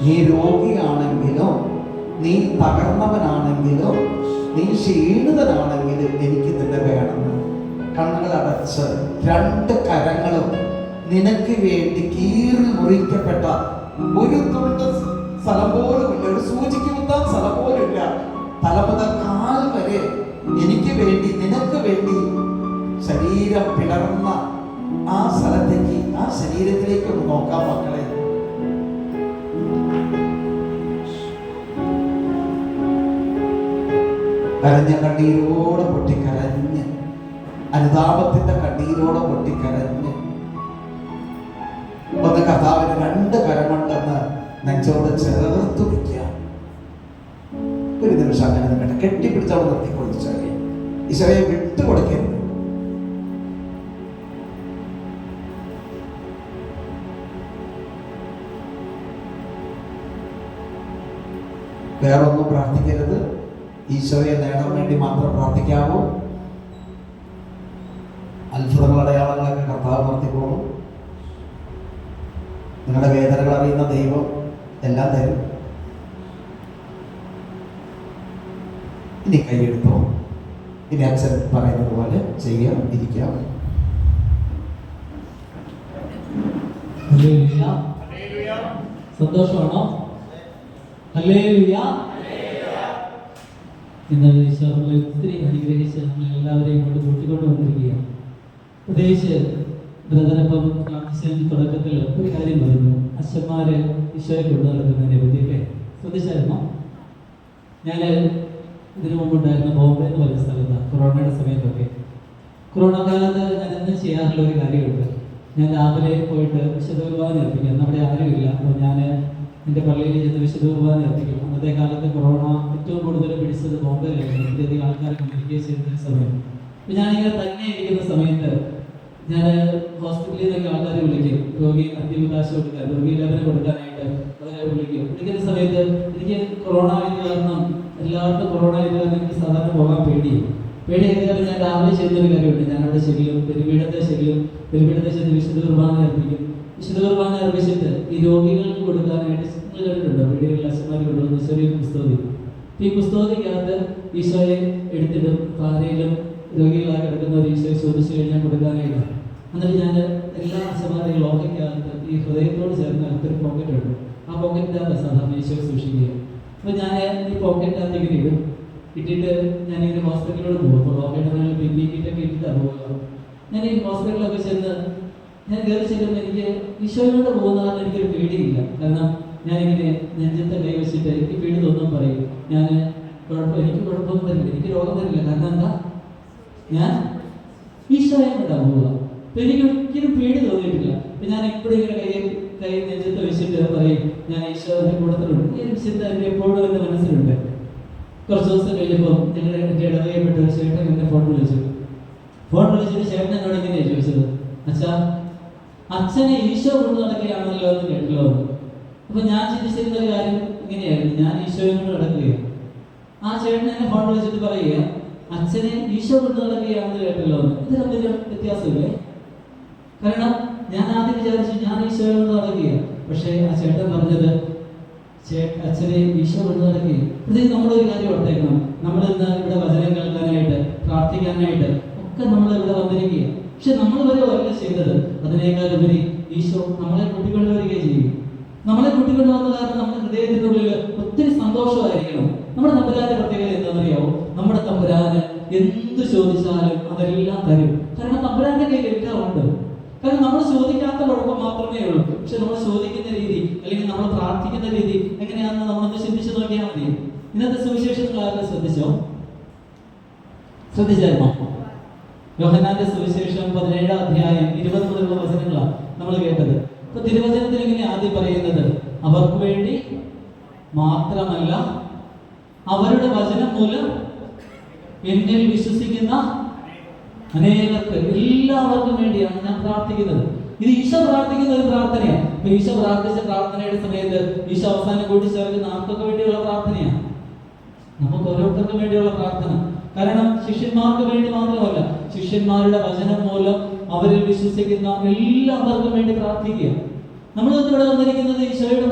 നീ രോഗിയാണെങ്കിലും നീ തകർന്നവനാണെങ്കിലും നീ ക്ഷീണിതനാണെങ്കിലും എനിക്ക് നിന്നെ വേണം. കണ്ണുകൾ അടച്ച് രണ്ട് കരങ്ങളും നിനക്ക് വേണ്ടി കീറി മുറിക്കപ്പെട്ട ഒരു തുണ്ട് സ്ഥലം പോലുമില്ല. ഒരു സൂചിക്ക് കുത്താൻ സ്ഥലം പോലുമില്ല. തല മുതൽ കാൽ വരെ എനിക്ക് വേണ്ടി നിനക്ക് വേണ്ടി ശരീരം പിളർന്ന ആ സ്ഥലത്തേക്ക് ആ ശരീരത്തിലേക്ക് ഒന്ന് നോക്കാം മക്കളെ. കരഞ്ഞ കണ്ണീരോടെ പൊട്ടിക്കരഞ്ഞ് അനുതാപത്തിന്റെ കണ്ണീരോടെ പൊട്ടിക്കരഞ്ഞ്. ഒന്ന് കർത്താവിന് രണ്ട് കരമുണ്ടെന്ന് നെഞ്ചോട് ചേർത്ത് വയ്ക്കുക. ഒരു നിമിഷം അങ്ങനെ നിൽക്കട്ടെ. കെട്ടിപ്പിടിച്ചവിടെ നിർത്തി കൊടുത്തു ഈശോയെ. വിട്ടുകൊടുക്കരുത് വേറൊന്നും പ്രാർത്ഥിക്കരുത്. ഈശോയെ നേടാൻ വേണ്ടി മാത്രം പ്രാർത്ഥിക്കാമോ അത്ഭുതങ്ങൾ അടയാളങ്ങളൊക്കെ കർത്താവ് നടത്തിക്കോളും നിങ്ങളുടെ വേദനകൾ അറിയുന്ന ദൈവം എല്ലാം തരും. ഇനി കൈയെടുത്തോ. ഇനി അച്ഛൻ പറയുന്നത് പോലെ ചെയ്യാം ഇരിക്കാം. ഹല്ലേലൂയ. സന്തോഷമാണോ? ഹല്ലേലൂയ. ഇന്ന് ഈശോ നമ്മളെ ഒത്തിരി അനുഗ്രഹിച്ച് നമ്മൾ എല്ലാവരെയും കൊണ്ട് കൂട്ടിക്കൊണ്ട് വന്നിരിക്കുകയാണ് പ്രത്യേകിച്ച് ബ്രദനപ്പം പ്രാർത്ഥിച്ചതിന് തുടക്കത്തിൽ ഒരു കാര്യം പറഞ്ഞു അച്ഛന്മാര് ഈശോയെ കൊണ്ടു നടക്കുന്നതിനെ പറ്റി അല്ലേ ശ്രദ്ധിച്ചായിരുന്നോ? ഞാൻ ഇതിനു മുമ്പുണ്ടായിരുന്ന ബോംബെ എന്ന് പറഞ്ഞ സ്ഥലത്താണ് കൊറോണയുടെ സമയത്തൊക്കെ. കൊറോണ കാലത്ത് ഞാൻ എന്നും ചെയ്യാറുള്ള ഒരു കാര്യമുണ്ട്. ഞാൻ രാവിലെ പോയിട്ട് വിശുദ്ധ കുർബാന അർപ്പിക്കും. നമ്മുടെ ആരുമില്ല. അപ്പോൾ ഞാൻ എന്റെ പള്ളിയിൽ ചെന്ന് വിശുദ്ധ കുർബാന അന്നത്തെ കാലത്ത് കൊറോണ ഏറ്റവും കൂടുതൽ പിടിച്ചത് ബോംബെയിലായിരുന്നു ഒത്തിരിയധികം ആൾക്കാർ കമ്മ്യൂണിക്കേറ്റ് ചെയ്യുന്ന സമയം. അപ്പം ഞാനിങ്ങനെ തന്നെ ഇരിക്കുന്ന സമയത്ത് ഞാൻ ഹോസ്പിറ്റലിൽ നിന്നൊക്കെ ആൾക്കാരെ വിളിക്കും. രോഗി അന്തിമകാശം കൊടുക്കാൻ രോഗി ലേപനം കൊടുക്കാനായിട്ട് അവരെ വിളിക്കും. വിളിക്കുന്ന സമയത്ത് എനിക്ക് കൊറോണ കാരണം എല്ലാവർക്കും കൊറോണ കാരണം എനിക്ക് സാധാരണ പോകാൻ പേടിയും പേടിയായത് കാരണം ഞാൻ രാവിലെ ചെയ്യുന്ന ഒരു കാര്യമുണ്ട്. ഞാൻ ശരിയും പെരുപീഠത്തെ ശരിയും പെരുപീഠത്തെ ചെന്ന് വിശുദ്ധ കുർബാന അർപ്പിക്കും. വിശുദ്ധ കുർബാന അർപ്പിച്ചിട്ട് ഈ രോഗികൾക്ക് കൊടുക്കാനായിട്ട് നിങ്ങൾ കേട്ടിട്ടുണ്ടോ? വീടുകളിൽ അച്ഛന്മാർ കൊണ്ടുവന്ന് ചെറിയ പുസ്തകം. ഈ പുസ്തകത്തിനകത്ത് ഈശോയെ എടുത്തിടും താരയിലും രോഗികളായി കിടക്കുന്നവർ ഈശോയെ ചോദിച്ചു കഴിഞ്ഞാൽ കൊടുക്കാനായിട്ട്. എന്നിട്ട് ഞാൻ എല്ലാ അച്ഛന്മാരെയും ലോകയ്ക്കകത്ത് ഈ ഹൃദയത്തോട് ചേർന്ന് അകത്തൊരു പോക്കറ്റ് ഉണ്ട് ആ പോക്കറ്റിനകത്ത് സാധാരണ ഈശോയെ സൂക്ഷിക്കുക. അപ്പോൾ ഞാൻ ഈ പോക്കറ്റിനകത്ത് ഇങ്ങനെ ഇടും. ഇട്ടിട്ട് ഞാൻ ഇങ്ങനെ ഹോസ്പിറ്റലിലോട് പോകും. അപ്പോൾ ലോകയുടെ പി പി ഇട്ടിട്ടാണ് പോവുക ഞാൻ ഈ ഹോസ്പിറ്റലിലൊക്കെ ചെന്ന് ഞാൻ കയറി ചെല്ലുമ്പോൾ എനിക്ക് ഈശോയിലൂടെ പോകുന്നതാണ് എനിക്കൊരു പേടിയില്ല. കാരണം ഞാനിങ്ങനെ നെഞ്ചത്തെ കൈ വെച്ചിട്ട് എനിക്ക് പേടി തോന്നും പറയും. ഞാൻ കുഴപ്പം എനിക്ക് കുഴപ്പമൊന്നും തരില്ല. എനിക്ക് രോഗം തരില്ല. കാരണം എന്താ? ഞാൻ ഈശോയെ കൊണ്ടാ പോവുക. എനിക്ക് ഒരിക്കലും പേടി തോന്നിയിട്ടില്ല. അപ്പൊ ഞാൻ എപ്പോഴും ഇങ്ങനെ കൈ കൈ നെഞ്ചത്ത് വെച്ചിട്ട് പറയും ഞാൻ ഈശോയുടെ കൂടത്തിലുണ്ട് ഈ ഒരു ചിന്ത എനിക്ക് എപ്പോഴും എന്റെ മനസ്സിലുണ്ട്. കുറച്ച് ദിവസം കഴിഞ്ഞപ്പോൾ ഞങ്ങളുടെ എന്റെ ഇടവകയപ്പെട്ട ഒരു ചേട്ടൻ എന്നെ ഫോൺ വിളിച്ചു. ഫോൺ വിളിച്ചിട്ട് ചേട്ടൻ എന്നോട് എങ്ങനെയാണ് ചോദിച്ചത്. അച്ഛാ അച്ഛനെ ഈശോ കൊണ്ട് നടക്കുകയാണല്ലോ എന്ന് കേട്ടല്ലോ എന്ന്." അപ്പൊ ഞാൻ ചിന്തിച്ചിരുന്ന ഒരു കാര്യം ഇങ്ങനെയായിരുന്നു. ഞാൻ ഈശോയെ കൊണ്ട് നടക്കുകയാണ് ആ ചേട്ടൻ എന്നെ ഫോൺ വിളിച്ചിട്ട് പറയുക അച്ഛനെ ഈശോ കൊണ്ട് നടക്കുകയാണെന്ന് കേട്ടല്ലോ ഇത് തമ്മിൽ വ്യത്യാസമില്ലേ? കാരണം ഞാൻ ആദ്യം വിചാരിച്ചു ഞാൻ ഈശോ കൊണ്ട് നടക്കുകയാണ് പക്ഷേ ആ ചേട്ടൻ പറഞ്ഞത് അച്ഛനെ ഈശോ കൊണ്ട് നടക്കുകയും പ്രത്യേകിച്ച് നമ്മളൊരു കാര്യം ഓർത്തേക്കണം. നമ്മൾ ഇന്ന് ഇവിടെ വചനം കേൾക്കാനായിട്ട് പ്രാർത്ഥിക്കാനായിട്ട് ഒക്കെ നമ്മൾ ഇവിടെ വന്നിരിക്കുക പക്ഷെ നമ്മൾ വരെ അല്ല ചെയ്തത് അതിനേക്കാൾ ഉപരി ഈശോ നമ്മളെ കൂട്ടിക്കൊണ്ടുവരികയും ചെയ്യും. നമ്മളെ കൂട്ടിക്കൊണ്ടുവന്ന കാരണം നമ്മുടെ ഹൃദയത്തിന്റെ ഉള്ളിൽ ഒത്തിരി സന്തോഷമായിരിക്കണം. നമ്മുടെ തമ്പുരാന്റെ പ്രത്യേകത എന്താണെന്നറിയാവോ? നമ്മുടെ തമ്പുരാന് എന്ത് ചോദിച്ചാലും അതെല്ലാം തരും. കാരണം തമ്പുരാന്റെ കയ്യിൽ എല്ലാം കാരണം നമ്മൾ ചോദിക്കാത്ത കുഴപ്പം മാത്രമേ ഉള്ളൂ. പക്ഷെ നമ്മൾ ചോദിക്കുന്ന രീതി അല്ലെങ്കിൽ നമ്മൾ പ്രാർത്ഥിക്കുന്ന രീതി എങ്ങനെയാണെന്ന് നമ്മളൊന്ന് ചിന്തിച്ചു നോക്കിയാൽ മതി. ഇന്നത്തെ സുവിശേഷങ്ങൾ ആരും ശ്രദ്ധിച്ചോ? ശ്രദ്ധിച്ചായിരുന്നോ? യോഹന്നാന്റെ സുവിശേഷം പതിനേഴാം അധ്യായം ഇരുപത് മുതലുള്ള വചനങ്ങളാണ് നമ്മൾ കേട്ടത്. അപ്പൊ തിരുവചനത്തിൽ ഇങ്ങനെ ആദ്യം പറയുന്നത് അവർക്ക് വേണ്ടി മാത്രമല്ല അവരുടെ വചനം മൂലം എന്നിൽ വിശ്വസിക്കുന്ന അനേകർക്ക് എല്ലാവർക്കും വേണ്ടിയാണ് ഞാൻ പ്രാർത്ഥിക്കുന്നത്. ഇത് ഈശോ പ്രാർത്ഥിക്കുന്ന ഒരു പ്രാർത്ഥനയാണ്. അപ്പൊ ഈശോ പ്രാർത്ഥിച്ച പ്രാർത്ഥനയുടെ സമയത്ത് ഈശോ അവസാനം കൂട്ടിച്ചേർക്കുന്ന ആർക്കൊക്കെ വേണ്ടിയുള്ള പ്രാർത്ഥനയാണ്? നമുക്ക് ഓരോരുത്തർക്കും വേണ്ടിയുള്ള പ്രാർത്ഥന. കാരണം ശിഷ്യന്മാർക്ക് വേണ്ടി മാത്രമല്ല ശിഷ്യന്മാരുടെ വചനം മൂലം അവരിൽ വിശ്വസിക്കുന്ന എല്ലാവർക്കും വേണ്ടി പ്രാർത്ഥിക്കുക. നമ്മൾ ഇവിടെ വന്നിരിക്കുന്നത് ഈശോയോട്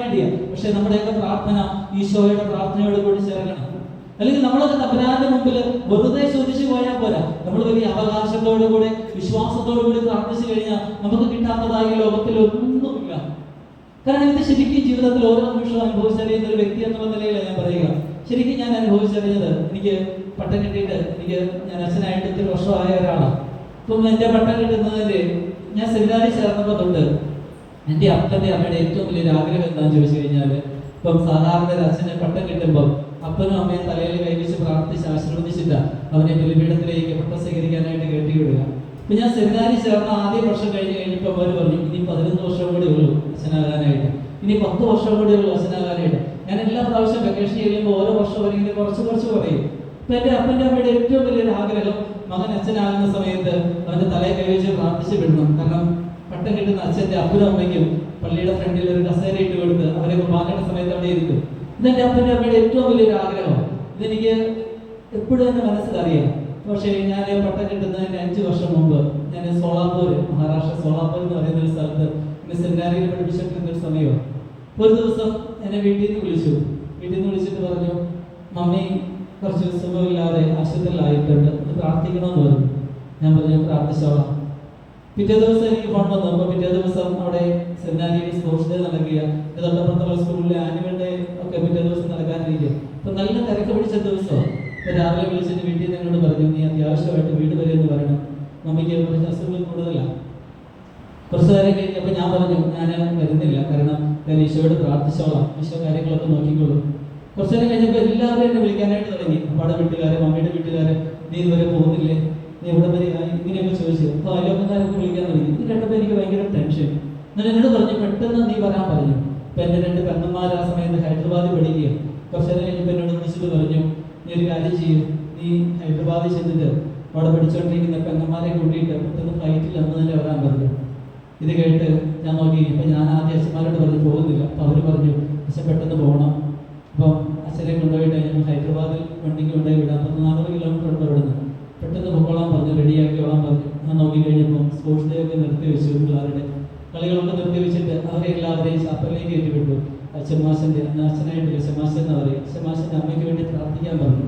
വേണ്ടിയാണ് പക്ഷെ നമ്മുടെയൊക്കെ പ്രാർത്ഥന ഈശോയുടെ പ്രാർത്ഥനയോട് കൂടി ചേർക്കണം. അല്ലെങ്കിൽ നമ്മളൊക്കെ തമ്പുരാന്റെ മുമ്പിൽ വെറുതെ ചോദിച്ചു പോയാൽ പോരാ. നമ്മൾ വലിയ അവകാശത്തോടു കൂടെ വിശ്വാസത്തോടു കൂടി പ്രാർത്ഥിച്ചു കഴിഞ്ഞാൽ നമുക്ക് കിട്ടാത്തതായി ലോകത്തിൽ ഒന്നുമില്ല. കാരണം ഇത് ശരിക്കും ജീവിതത്തിൽ ഓരോ നിമിഷവും അനുഭവിച്ചറിയുന്ന ഒരു വ്യക്തി എന്നുള്ള നിലയിലാണ് ഞാൻ പറയുക. ശരിക്കും ഞാൻ അനുഭവിച്ചറിഞ്ഞത് എനിക്ക് പട്ടം കിട്ടിയിട്ട് എനിക്ക് ഞാൻ അച്ഛനായിട്ട് ഇത്തിരി വർഷമായ ഒരാളാണ് ഇപ്പം എന്റെ പട്ടം കിട്ടുന്നതിന് ഞാൻ സെമിനാറിൽ ചേർന്നപ്പോൾ തൊട്ട് എന്റെ അപ്പന്റെ അമ്മയുടെ ഏറ്റവും വലിയൊരു ആഗ്രഹം എന്താണെന്ന് ചോദിച്ചു കഴിഞ്ഞാൽ ഇപ്പം സാധാരണ അച്ഛനെ പട്ടം കിട്ടുമ്പോൾ അപ്പനും അമ്മയും തലയിൽ കൈവച്ച് പ്രാർത്ഥിച്ച് ആശീർവദിച്ചിട്ട് അവനെ ബലിപീഠത്തിലേക്ക് പട്ടം സ്വീകരിക്കാനായിട്ട് കെട്ടിവിടുക. അപ്പം ഞാൻ സെമിനാറിൽ ചേർന്ന ആദ്യ വർഷം കഴിഞ്ഞ് കഴിഞ്ഞപ്പോൾ അവർ പറഞ്ഞു ഇനി പതിനൊന്ന് വർഷം കൂടി ഉള്ളൂ അച്ഛനാകാനായിട്ട്. ഇനി പത്ത് വർഷം കൂടി ഉള്ളൂ അച്ഛനാകാനായിട്ട്. ഞാൻ എല്ലാ പ്രാവശ്യം വെക്കേഷൻ ചെയ്യുമ്പോൾ ഓരോ വർഷവും അല്ലെങ്കിൽ കുറച്ച് കുറച്ച് പറയും. ഇപ്പൊ എന്റെ അപ്പന്റെ അമ്മയുടെ ഏറ്റവും വലിയൊരു ആഗ്രഹം മകൻ അച്ഛനാകുന്ന സമയത്ത് അവന്റെ തലയെ കൈവച്ച് പ്രാർത്ഥിച്ച് വിടണം കാരണം പട്ടം കിട്ടുന്ന അച്ഛന്റെ അപ്പനും അമ്മയ്ക്കും പള്ളിയുടെ ഫ്രണ്ടിൽ ഒരു കസേര ഇട്ട് കൊടുത്ത് അവരെ കുർബാനയുടെ സമയത്ത് അവിടെ ഇരിക്കും ഇതെന്റെ അപ്പന്റെ അമ്മയുടെ ഏറ്റവും വലിയൊരു ആഗ്രഹം. ഇതെനിക്ക് എപ്പോഴും എന്റെ മനസ്സിലറിയാം. പക്ഷേ ഞാൻ പട്ടം കിട്ടുന്നതിന് അഞ്ച് വർഷം മുമ്പ് ഞാൻ സോളാപൂർ മഹാരാഷ്ട്ര സോളാപൂർ എന്ന് പറയുന്ന ഒരു സ്ഥലത്ത് എന്നെ സെമിനാരിയിൽ പഠിപ്പിച്ചിട്ടുള്ള സമയമാണ്. ഒരു ദിവസം എന്നെ വീട്ടിൽ നിന്ന് വിളിച്ചു. വീട്ടിൽ നിന്ന് വിളിച്ചിട്ട് പറഞ്ഞു മമ്മി കുറച്ച് സുഖമില്ലാതെ ആശുപത്രിയിലായിട്ടുണ്ട്. പ്രാർത്ഥിക്കണമെന്ന് പറഞ്ഞു. ഞാൻ പറഞ്ഞു പ്രാർത്ഥിച്ചോളാം. പിറ്റേ ദിവസം എനിക്ക് ഫോൺ വന്നു. അപ്പൊ പിറ്റേ ദിവസം അവിടെ സെമിനാരിയിൽ സ്പോർട്സ് ഡേ നടക്കുക തൊട്ടപ്പുറത്തുള്ള സ്കൂളിലെ ആനുവൽ ഡേ ഒക്കെ പിറ്റേ ദിവസം നടക്കാനിരിക്കുക അപ്പൊ നല്ല തിരക്ക് പിടിച്ച ദിവസം. രാവിലെ വിളിച്ചിട്ട് വീട്ടിൽ നിന്ന് എന്നോട് പറഞ്ഞു നീ അത്യാവശ്യമായിട്ട് വീട് വരെ എന്ന് പറയണം. മമ്മിക്ക് കുറച്ച് അസുഖങ്ങൾ കൂടുതലാണ് കുറച്ച് നേരം കഴിഞ്ഞപ്പോൾ ഞാൻ പറഞ്ഞു ഞാൻ വരുന്നില്ല. കാരണം ഞാൻ ഈശോയോട് പ്രാർത്ഥിച്ചോളാം. ഈശോ കാര്യങ്ങളൊക്കെ നോക്കിക്കോളും. കുറച്ച് നേരം കഴിഞ്ഞപ്പോൾ എല്ലാവരും എന്നെ വിളിക്കാനായിട്ട് തുടങ്ങി. അപ്പാടെ വീട്ടുകാരെ മമ്മിയുടെ വീട്ടുകാരെ നീ ഇതുവരെ പോകുന്നില്ലേ നീ എവിടെ വരെ? ഇങ്ങനെയൊക്കെ ചോദിച്ചു. അപ്പോൾ അയലോക്കക്കാരൊക്കെ വിളിക്കാൻ തുടങ്ങി. ഇത് കേട്ടപ്പോൾ എനിക്ക് ഭയങ്കര ടെൻഷൻ എന്നിട്ട് എന്നോട് പറഞ്ഞു പെട്ടെന്ന് നീ വരാൻ പറഞ്ഞു. ഇപ്പം എന്റെ രണ്ട് പെണ്ണന്മാർ ആ സമയത്ത് ഹൈദരാബാദിൽ പഠിക്കുക. കുറച്ച് നേരം കഴിഞ്ഞപ്പോൾ എന്നോട് വിളിച്ചിട്ട് പറഞ്ഞു നീ ഒരു കാര്യം ചെയ്യും. നീ ഹൈദരാബാദിൽ ചെന്നിട്ട് അവിടെ പഠിച്ചുകൊണ്ടിരിക്കുന്ന പെണ്ണന്മാരെ കൂട്ടിയിട്ട് പെട്ടെന്ന് ഫ്ലൈറ്റിൽ അന്ന് തന്നെ വരാൻ പറഞ്ഞു. ഇത് കേട്ട് ഞാൻ നോക്കി അപ്പം ഞാൻ ആദ്യം അച്ഛന്മാരോട് പറഞ്ഞു പോകുന്നില്ല. അപ്പോൾ അവർ പറഞ്ഞു അച്ഛൻ പെട്ടെന്ന് പോകണം. അപ്പം അച്ഛനെ കൊണ്ടുപോയിട്ട് ഞാൻ ഹൈദരാബാദിൽ വണ്ടിക്ക് കൊണ്ടുപോയി വിടാം. അപ്പം നാനൂറ് കിലോമീറ്റർ ഉണ്ട് നിന്ന് പെട്ടെന്ന് പൊക്കോളാൻ പറഞ്ഞു റെഡിയാക്കിയോളാൻ പറഞ്ഞു. ഞാൻ നോക്കി കഴിഞ്ഞപ്പം സ്പോർട്സ് ഡേ ഒക്കെ നിർത്തി വെച്ചു പിള്ളേരുടെ. കളികളൊക്കെ നിർത്തി വെച്ചിട്ട് അവരെ എല്ലാവരെയും ചാപ്പലിലേക്ക് കയറ്റി വിട്ടു അച്ഛന്മാശന്റെ അന്ന് അച്ഛനായിട്ട് അച്ഛമാശൻ എന്ന് പറയും. അച്ഛമാശന്റെ അമ്മയ്ക്ക് വേണ്ടി പ്രാർത്ഥിക്കാൻ പറഞ്ഞു.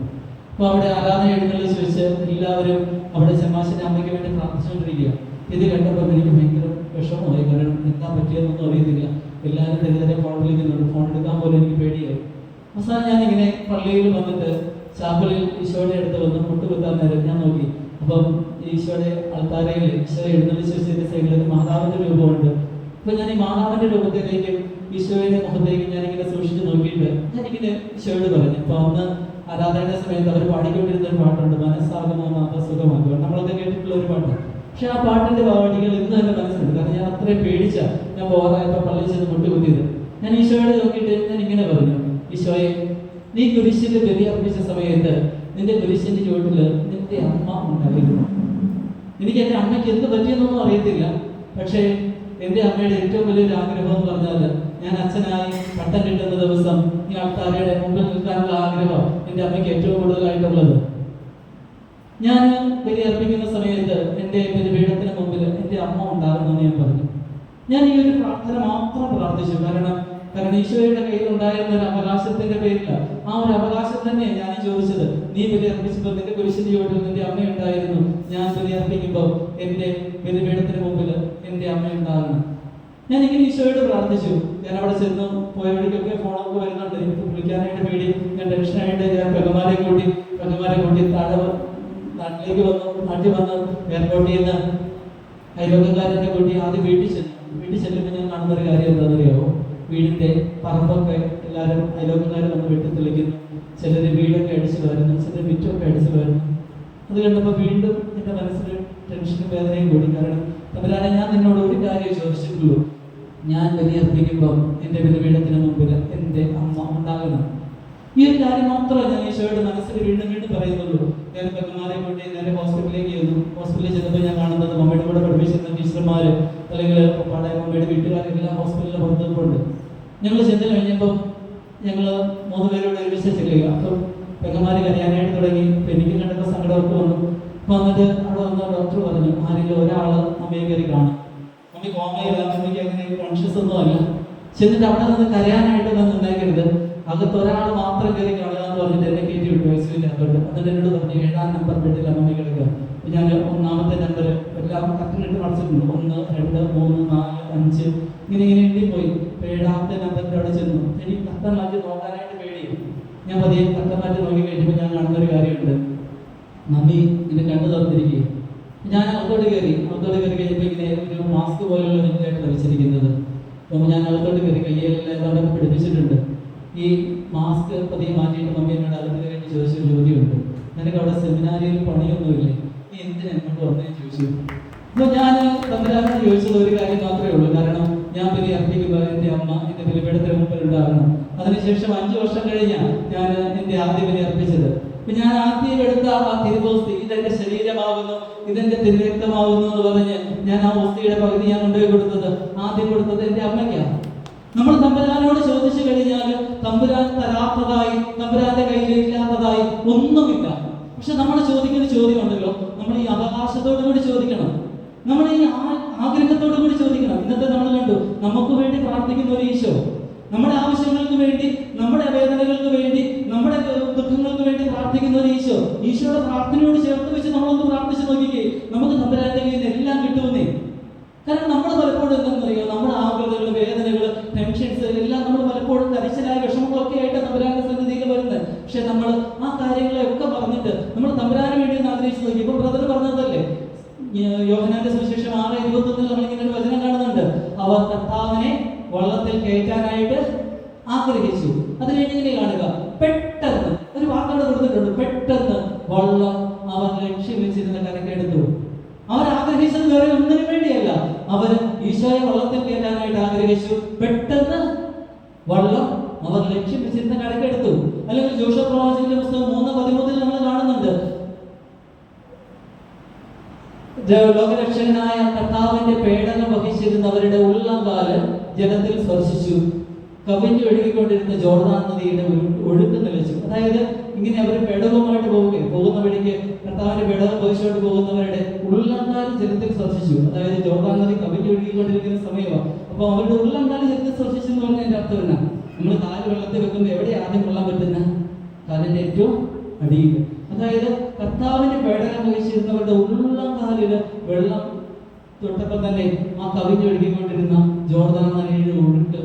അപ്പോൾ അവിടെ ആരാധന എഴുന്നള്ളിച്ച് വെച്ച് എല്ലാവരും അവിടെ അച്ഛമാശന്റെ അമ്മയ്ക്ക് വേണ്ടി പ്രാർത്ഥിച്ചുകൊണ്ടിരിക്കുക. ഇത് കണ്ടപ്പോൾ എനിക്ക് ഭയങ്കര വിഷമമായി. കാരണം എന്താ പറ്റിയതെന്നൊന്നും അറിയത്തില്ല. എല്ലാവരും തെരുതരെ ഫോൺ വിളിക്കുന്നുണ്ട് ഫോൺ എടുക്കാൻ പോലും എനിക്ക് പേടിയായി. അവസാനം ഞാൻ ഇങ്ങനെ പള്ളിയിൽ വന്നിട്ട് ചാപ്പലിൽ ഈശോയുടെ അടുത്ത് വന്ന് മുട്ടുകുത്താൻ നേരം ഞാൻ നോക്കി. അപ്പം ഈശോയുടെ അൾത്താരയിൽ ഈശോയെ എഴുന്നള്ളിച്ച് സൈഡിൽ മാതാവിന്റെ രൂപമുണ്ട്. അപ്പൊ ഞാൻ ഈ മാതാവിന്റെ രൂപത്തിലേക്ക് ഈശോയുടെ മുഖത്തേക്ക് ഞാൻ ഇങ്ങനെ സൂക്ഷിച്ച് നോക്കിയിട്ട് ഞാനിങ്ങനെ ഈശോയോട് പറഞ്ഞു. അപ്പൊ അന്ന് ആരാധന സമയത്ത് അവർ പാടിക്കൊണ്ടിരുന്ന ഒരു പാട്ടുണ്ട്. മനസ്സാകുമോ മാത സുഖമാക്കുക. നമ്മളൊക്കെ കേട്ടിട്ടുള്ള ഒരു പാട്ട് പക്ഷെ ആ പാട്ടിന്റെ പാടികൾ ഇന്ന് തന്നെ മനസ്സിലുണ്ട്. കാരണം ഞാൻ അത്രയും പേടിച്ച ഞാൻ ബോറായപ്പോ പള്ളിയിൽ ചെന്ന് മുട്ടുകുത്തിയത് ഞാൻ ഈശോയോട് നോക്കിയിട്ട് ഞാൻ ഇങ്ങനെ പറഞ്ഞു ഈശോയെ നീ കുരിശിന്റെ ബലി അർപ്പിച്ച സമയത്ത് നിന്റെ കുരിശിന്റെ ചുവട്ടിൽ നിന്റെ അമ്മ ഉണ്ടായിരുന്നു. എനിക്ക് എന്റെ അമ്മയ്ക്ക് എന്ത് പറ്റിയെന്നൊന്നും അറിയത്തില്ല. പക്ഷേ എന്റെ അമ്മയുടെ ഏറ്റവും വലിയൊരു ആഗ്രഹം എന്ന് പറഞ്ഞാൽ ഞാൻ അച്ഛനായി പട്ടം കിട്ടുന്ന ദിവസം ഈ ആൾക്കാരുടെ മുമ്പിൽ നിൽക്കാനുള്ള ആഗ്രഹം എന്റെ അമ്മയ്ക്ക് ഏറ്റവും കൂടുതലായിട്ടുള്ളത്. ഞാൻ ബലി അർപ്പിക്കുന്ന സമയത്ത് എന്റെ ബലിപീഠത്തിന് മുമ്പിൽ എന്റെ അമ്മ ഉണ്ടാകുമെന്ന് ഞാൻ പറഞ്ഞു. ഞാൻ ഈ ഒരു പ്രാർത്ഥന മാത്രം പ്രാർത്ഥിച്ചു. കാരണം കാരണം ഈശോയുടെ കയ്യിൽ ഉണ്ടായിരുന്ന ഒരു അവകാശത്തിന്റെ പേരില്ല ആ ഒരു അവകാശം തന്നെ ഞാൻ ചോദിച്ചത്. നീ ബലി അർപ്പിച്ചപ്പോൾ നിന്റെ കുരിശിന്റെ നിന്റെ അമ്മ ഉണ്ടായിരുന്നു. ഞാൻ ബലി അർപ്പിക്കുമ്പോൾ എന്റെ ബലിപീഠത്തിന് മുമ്പിൽ എന്റെ അമ്മ ഉണ്ടാകണം ഞാൻ ഇങ്ങനെ ഈശോയോട് പ്രാർത്ഥിച്ചു. ഞാൻ അവിടെ ചെന്നു. പോയ വഴിക്കൊക്കെ ഫോണൊക്കെ വരുന്നുണ്ട്. എനിക്ക് വിളിക്കാനായിട്ട് പേടി. ഞാൻ ടെൻഷനായിട്ട് ഞാൻ പെങ്ങന്മാരെ കൂട്ടി പെങ്ങന്മാരെ കൂട്ടി താഴെ നാട്ടിലേക്ക് വന്നു നാട്ടിൽ വന്ന് എയർപോർട്ടിൽ നിന്ന് അയലോകക്കാരന്റെ കൂട്ടി ആദ്യം വീട്ടിൽ ചെന്നു. വീട്ടിൽ ചെല്ലുമ്പോൾ ഞാൻ കാണുന്ന ഒരു കാര്യം എന്താണെന്നറിയാമോ? വീടിന്റെ പറമ്പൊക്കെ എല്ലാവരും അയൽവക്കക്കാർ വന്ന് വീട്ടിൽ തെളിക്കുന്നു ചിലർ വീടൊക്കെ അടിച്ചു വരുന്നു ചിലർ വിറ്റൊക്കെ അടിച്ചു വരുന്നു. അത് കണ്ടപ്പോൾ വീണ്ടും എന്റെ മനസ്സിൽ ടെൻഷനും വേദനയും കൂടി. കാരണം തമ്പുരാനെ ഞാൻ നിന്നോട് ഒരു കാര്യം ചോദിച്ചിട്ടുള്ളൂ. ഞാൻ ബലിയർപ്പിക്കുമ്പോൾ എന്റെ ബലിപീഠത്തിന് മുമ്പിൽ എന്റെ അമ്മ ഉണ്ടാകണം. ഈ ഒരു കാര്യം മാത്രമേ ഞാൻ ഈശോയുടെ മനസ്സിൽ വീണ്ടും വീണ്ടും പറയുന്നുള്ളൂ. ഞാൻ പെങ്ങന്മാരെ കൂട്ടി നേരെ ഹോസ്പിറ്റലിലേക്ക് ചെന്നു. ഹോസ്പിറ്റലിൽ ചെന്നപ്പോൾ ഞാൻ കാണുന്നത് മമ്മയുടെ കൂടെ പഠിപ്പിച്ചിരുന്ന ടീച്ചർമാർ അല്ലെങ്കിൽ പാടെ മമ്മയുടെ വീട്ടുകാരെല്ലാം ഹോസ്പിറ്റലിൽ പുറത്ത് നിൽപ്പുണ്ട് ഞങ്ങൾ ചെന്ന് കഴിഞ്ഞപ്പം ഞങ്ങൾ മൂന്ന് പേരോട് ഒരുമിച്ച് ചെല്ലുക അപ്പം പെങ്ങന്മാർ കരയാനായിട്ട് തുടങ്ങി. എനിക്ക് കണ്ടപ്പോൾ സങ്കടമൊക്കെ വന്നു. അപ്പോൾ വന്നിട്ട് അവിടെ വന്ന ഡോക്ടർ പറഞ്ഞു ആരെങ്കിലും ഒരാൾ അമ്മയെ കയറി കാണും. മമ്മി കോമയില്ല അമ്മയ്ക്ക് അങ്ങനെ കോൺഷ്യസ് ഒന്നും അല്ല. ചെന്നിട്ട് അവിടെ നിന്ന് കരയാനായിട്ട് ഒന്നും ഉണ്ടാക്കരുത്. അകത്ത് ഒരാൾ മാത്രം കയറി കാണുക എന്ന് പറഞ്ഞിട്ട് എന്നെ കയറ്റി വിട്ടു ഐസിയുടെ അകത്തോട്ട് എന്നിട്ട് എന്നോട് പറഞ്ഞു ഏഴാം നമ്പർ ബെഡിൽ അമ്മ കിടക്കുക ഞാൻ ഒന്നാമത്തെ നമ്പർ എല്ലാം കറക്റ്റിനിട്ട് മറിച്ചിട്ടുണ്ട് ഒന്ന് രണ്ട് മൂന്ന് നാല് അഞ്ച് ഇങ്ങനെ ഇങ്ങനെ എഴുതി പോയി ഏഴാമത്തെ നമ്പറിന്റെ അവിടെ ചെന്നു. എനിക്ക് കത്തം മാറ്റി നോക്കാനായിട്ട് പേടിയാണ് ഞാൻ പതിയെ കത്തം മാറ്റി നോക്കി കഴിഞ്ഞപ്പോൾ ഞാൻ കാണുന്ന ഒരു കാര്യമുണ്ട്. മമ്മി എന്നെ കണ്ടു തുറന്നിരിക്കുക ഞാൻ അകത്തോട്ട് കയറി. അകത്തോട്ട് കയറി കഴിഞ്ഞപ്പോൾ ഇങ്ങനെ ഒരു മാസ്ക് പോലുള്ള നെറ്റായിട്ട് വെച്ചിരിക്കുന്നത് അപ്പോൾ ഞാൻ അകത്തോട്ട് കയറി കയ്യിലെല്ലാം ഏതാണ്ടൊക്കെ പിടിപ്പിച്ചിട്ടുണ്ട്. ഈ മാസ്ക് പതിയെ മാറ്റിയിട്ട് മമ്മി എന്നോട് അകത്ത് കഴിഞ്ഞ് ചോദിച്ചൊരു ചോദ്യമുണ്ട്. നിനക്ക് അവിടെ സെമിനാരിയിൽ പണിയൊന്നുമില്ലേ? നീ എന്തിനാ എന്നോട് വന്നേ ചോദിച്ചു? അപ്പോൾ ഞാൻ തമ്പരാനോട് ചോദിച്ചത് ഒരു കാര്യം മാത്രമേ ഉള്ളൂ. കാരണം ഞാൻ പിന്നെ അർപ്പിക്കുമ്പോൾ എന്റെ അമ്മ എന്റെ ബലിപീഠത്തിന് മുമ്പിൽ ഉണ്ടാകണം. അതിനുശേഷം അഞ്ചു വർഷം കഴിഞ്ഞാണ് ഞാൻ എന്റെ ആദ്യ ബലി അർപ്പിച്ചത്. അപ്പൊ ഞാൻ ആദ്യം എടുത്ത ആ തിരുവോസ്തി ഇതെന്റെ ശരീരമാകുന്നു ഇതെന്റെ തിരുരക്തമാകുന്നു എന്ന് പറഞ്ഞ് ഞാൻ ആ ഓസ്തിയുടെ പകുതി ഞാൻ കൊണ്ടുപോയി കൊടുത്തത്. ആദ്യം കൊടുത്തത് എന്റെ അമ്മയ്ക്കാണ്. നമ്മൾ തമ്പുരാനോട് ചോദിച്ചു കഴിഞ്ഞാൽ തമ്പുരാൻ തരാത്തതായി തമ്പുരാന്റെ കയ്യിലില്ലാത്തതായി ഒന്നുമില്ല. പക്ഷെ നമ്മൾ ചോദിക്കുന്ന ചോദ്യം ഉണ്ടല്ലോ നമ്മൾ ഈ അവകാശത്തോടു കൂടി ചോദിക്കണം. നമ്മൾ ഈ ആഗ്രഹത്തോടു കൂടി ചോദിക്കണം. ഇന്നത്തെ നമ്മൾ കണ്ടു നമുക്ക് വേണ്ടി പ്രാർത്ഥിക്കുന്ന ഒരു ഈശോ നമ്മുടെ ആവശ്യങ്ങൾക്ക് വേണ്ടി നമ്മുടെ വേദനകൾക്ക് വേണ്ടി നമ്മുടെ ദുഃഖങ്ങൾക്ക് വേണ്ടി പ്രാർത്ഥിക്കുന്ന ഒരു ഈശോ ഈശോയുടെ പ്രാർത്ഥനയോട് ചേർത്ത് വെച്ച് നമ്മളൊന്ന് പ്രാർത്ഥിച്ചു നോക്കിക്കേ നമുക്ക് തമ്പുരാന്റെ കയ്യിൽ നിന്ന് എല്ലാം കിട്ടുമെന്നേ കാരണം നമ്മൾ പലപ്പോഴും എന്താണെന്നറിയോ നമ്മുടെ ആകുലതകൾ വേദനകൾ ടെൻഷൻസ് എല്ലാം നമ്മൾ പലപ്പോഴും കരിശലായ വിഷമങ്ങളൊക്കെ ആയിട്ട് തമ്പുരാന്റെ സന്നിധിയിൽ വരുന്നത് പക്ഷെ നമ്മൾ ആ കാര്യങ്ങളെയൊക്കെ പറഞ്ഞിട്ട് നമ്മൾ തമ്പുരാന് വേണ്ടി ഒന്ന് ആഗ്രഹിച്ചു നോക്കി. ഇപ്പൊ ബ്രദർ പറഞ്ഞതല്ലേ? യോഹനാന്റെ സുവിശേഷം ആറ് ഇരുപത്തൊന്നിൽ നമ്മൾ ഒരു വചനം കാണുന്നുണ്ട്. അവർ കർത്താവിനെ വള്ളത്തിൽ കയറ്റാനായിട്ട് ആഗ്രഹിച്ചു. അത് കഴിഞ്ഞിങ്ങനെ കാണുക. പെട്ടെന്ന് ഒരു വാക്കവിടെ കൊടുത്തിട്ടുണ്ട്. പെട്ടെന്ന് വള്ളം അവർ ലക്ഷ്യം വെച്ചിരുന്ന കരക്കെടുത്തു അവർ ആഗ്രഹിച്ചത് വേറെ ഒന്നിനും വേണ്ടിയല്ല. അവർ ഈശോയെ വള്ളത്തിൽ കയറ്റാനായിട്ട് ആഗ്രഹിച്ചു. പെട്ടെന്ന് വള്ളം അവർ ലക്ഷ്യം വെച്ചിരുന്ന കരക്കെടുത്തു അല്ലെങ്കിൽ ജോഷ പ്രവാചകന്റെ പുസ്തകം മൂന്ന് പതിമൂന്നിൽ നമ്മൾ കാണുന്നുണ്ട് ജ- ലോകരക്ഷകനായ കർത്താവിന്റെ പേടകം വഹിച്ചിരുന്നവരുടെ ഉള്ളംകാൽ ജലത്തിൽ സ്പർശിച്ചു. കവിഞ്ഞ് ഒഴുകിക്കൊണ്ടിരുന്ന ജോർദാൻ നദിയുടെ ഒഴുക്ക് നിലച്ചു. അതായത് ഇങ്ങനെ അവർ പേടകവുമായിട്ട് പോവുകയും പോകുന്ന വഴിക്ക് കർത്താവിന്റെ പേടകം വഹിച്ചുകൊണ്ട് പോകുന്നവരുടെ ഉള്ളംകാൽ ജലത്തിൽ സ്പർശിച്ചു. അതായത് ജോർദാൻ നദി കവിഞ്ഞ് ഒഴുകിക്കൊണ്ടിരിക്കുന്ന സമയമാണ് അപ്പൊ അവരുടെ ഉള്ളംകാൽ ജലത്തിൽ സ്പർശിച്ചു എന്ന് പറഞ്ഞാൽ എന്റെ അർത്ഥം എന്നാ? നമ്മൾ കാൽ വെള്ളത്തിൽ വെക്കുമ്പോൾ എവിടെ ആദ്യം കൊള്ളാൻ പറ്റുന്ന? കാലിന്റെ ഏറ്റവും അടിയിൽ. അതായത് കർത്താവിന്റെ പേടനം വഹിച്ചിരുന്നവരുടെ ഉള്ളം കാലിൽ വെള്ളം തൊട്ടപ്പം തന്നെ ആ കവിഞ്ഞൊഴുകിക്കൊണ്ടിരുന്ന ജോർദാൻ നദിയുടെ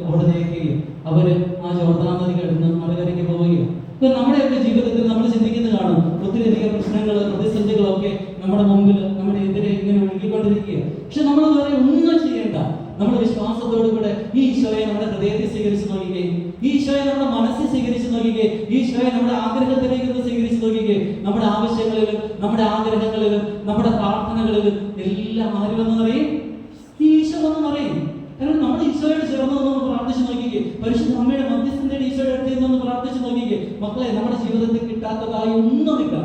അവിടെ നിൽക്കുകയും അവർ ആ ജോർദാൻ നദി കടന്ന് മലകരയ്ക്ക് പോവുകയും ഇപ്പൊ നമ്മുടെയൊക്കെ ജീവിതത്തിൽ നമ്മൾ ചിന്തിക്കുന്ന കാണും. ഒത്തിരി അധികം പ്രശ്നങ്ങൾ പ്രതിസന്ധികളൊക്കെ നമ്മുടെ മുമ്പിൽ നമ്മുടെ എതിരെ ഇങ്ങനെ ഒഴുകിക്കൊണ്ടിരിക്കുക പക്ഷെ നമ്മൾ വേറെ ഒന്നും ചെയ്യേണ്ട. നമ്മുടെ വിശ്വാസത്തോടുകൂടെ ഈ ഈശോയെ നമ്മുടെ ഹൃദയത്തിൽ സ്വീകരിച്ചു നോക്കിക്കേ. ഈശോയെ നമ്മുടെ മനസ്സിൽ സ്വീകരിച്ചു നോക്കിക്കേ. ഈശോയെ നമ്മുടെ ആഗ്രഹത്തിലേക്ക് സ്വീകരിച്ചു നോക്കിക്കേ. നമ്മുടെ ആവശ്യങ്ങളിലും നമ്മുടെ ആഗ്രഹങ്ങളിലും നമ്മുടെ പ്രാർത്ഥനകളിലും എല്ലാം ആര് വന്നു പറയും. ഈശോ വന്നു പറയും. കാരണം നമ്മൾ ഈശോയോട് ചേർന്ന് ഒന്ന് പ്രാർത്ഥിച്ചു നോക്കിക്കേ. പരിശുദ്ധ അമ്മയുടെ മധ്യസ്ഥന്റെ ഈശോയുടെ അടുത്ത് നിന്ന് പ്രാർത്ഥിച്ചു നോക്കിക്കേ. മക്കളെ നമ്മുടെ ജീവിതത്തിൽ കിട്ടാത്തതായി ഒന്നുമില്ല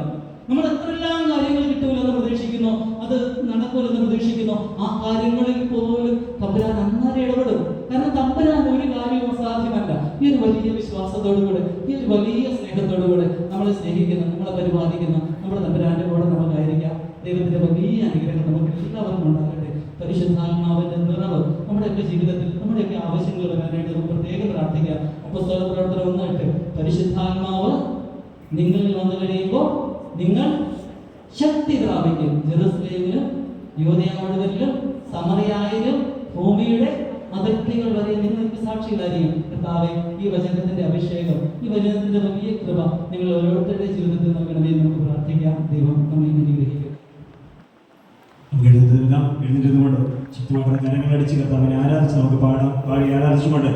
നമ്മൾ എത്രയെല്ലാം കാര്യങ്ങൾ കിട്ടൂലെന്ന് പ്രതീക്ഷിക്കുന്നു. അത് നടക്കൂലെന്ന് പ്രതീക്ഷിക്കുന്നു. ആ കാര്യങ്ങളിൽ പോലും തമ്പുരാൻ അന്നേരം ഇടപെടും കാരണം തമ്പുരാൻ ഒരു കാര്യവും അസാധ്യമല്ല ഈ ഒരു വലിയ വിശ്വാസത്തോടുകൂടെ ഈ ഒരു വലിയ സ്നേഹത്തോടുകൂടെ നമ്മളെ സ്നേഹിക്കുന്ന നമ്മളെ പരിപാലിക്കുന്ന നമ്മുടെ തമ്പരാന്റെ കൂടെ നമുക്കായിരിക്കാം. ദൈവത്തിന്റെ വലിയ അനുഗ്രഹം നമുക്ക് എല്ലാവർക്കും ഉണ്ടാകട്ടെ. പരിശുദ്ധാത്മാവിന്റെ നിറവ് നമ്മുടെയൊക്കെ ജീവിതത്തിൽ നമ്മുടെയൊക്കെ ആവശ്യങ്ങൾ വരാനായിട്ട് നമുക്ക് പ്രത്യേകം പ്രാർത്ഥിക്കാം. അപ്പസ്തോല പ്രവർത്തനം ഒന്നായിട്ട് പരിശുദ്ധാത്മാവ് നിങ്ങളിൽ വന്നു കഴിയുമ്പോൾ നിങ്ങൾ ശക്തി പ്രാപിക്കും. ജെറുസലേമിലും യുവതയ സമറിയായാലും ഭൂമിയുടെ അതിർത്തികൾ വരെ നിങ്ങൾക്ക് സാക്ഷികളായിരിക്കും കർത്താവെ ഈ വചനത്തിന്റെ അഭിഷേകം ഈ വചനത്തിന്റെ വലിയ കൃപ നിങ്ങൾ ഓരോരുത്തരുടെ ജീവിതത്തിൽ നൽകണമേ നമുക്ക് പ്രാർത്ഥിക്കാം. ദൈവം നമ്മെ അനുഗ്രഹിക്കും നമുക്ക് എഴുന്നേൽക്കാം എഴുന്നേറ്റുകൊണ്ട് ചുറ്റുപാടും കരങ്ങൾ അടിച്ചു കർത്താവിനെ ആരാധിച്ച് നമുക്ക് പാടാം. പാടി ആരാധിച്ചുകൊണ്ട്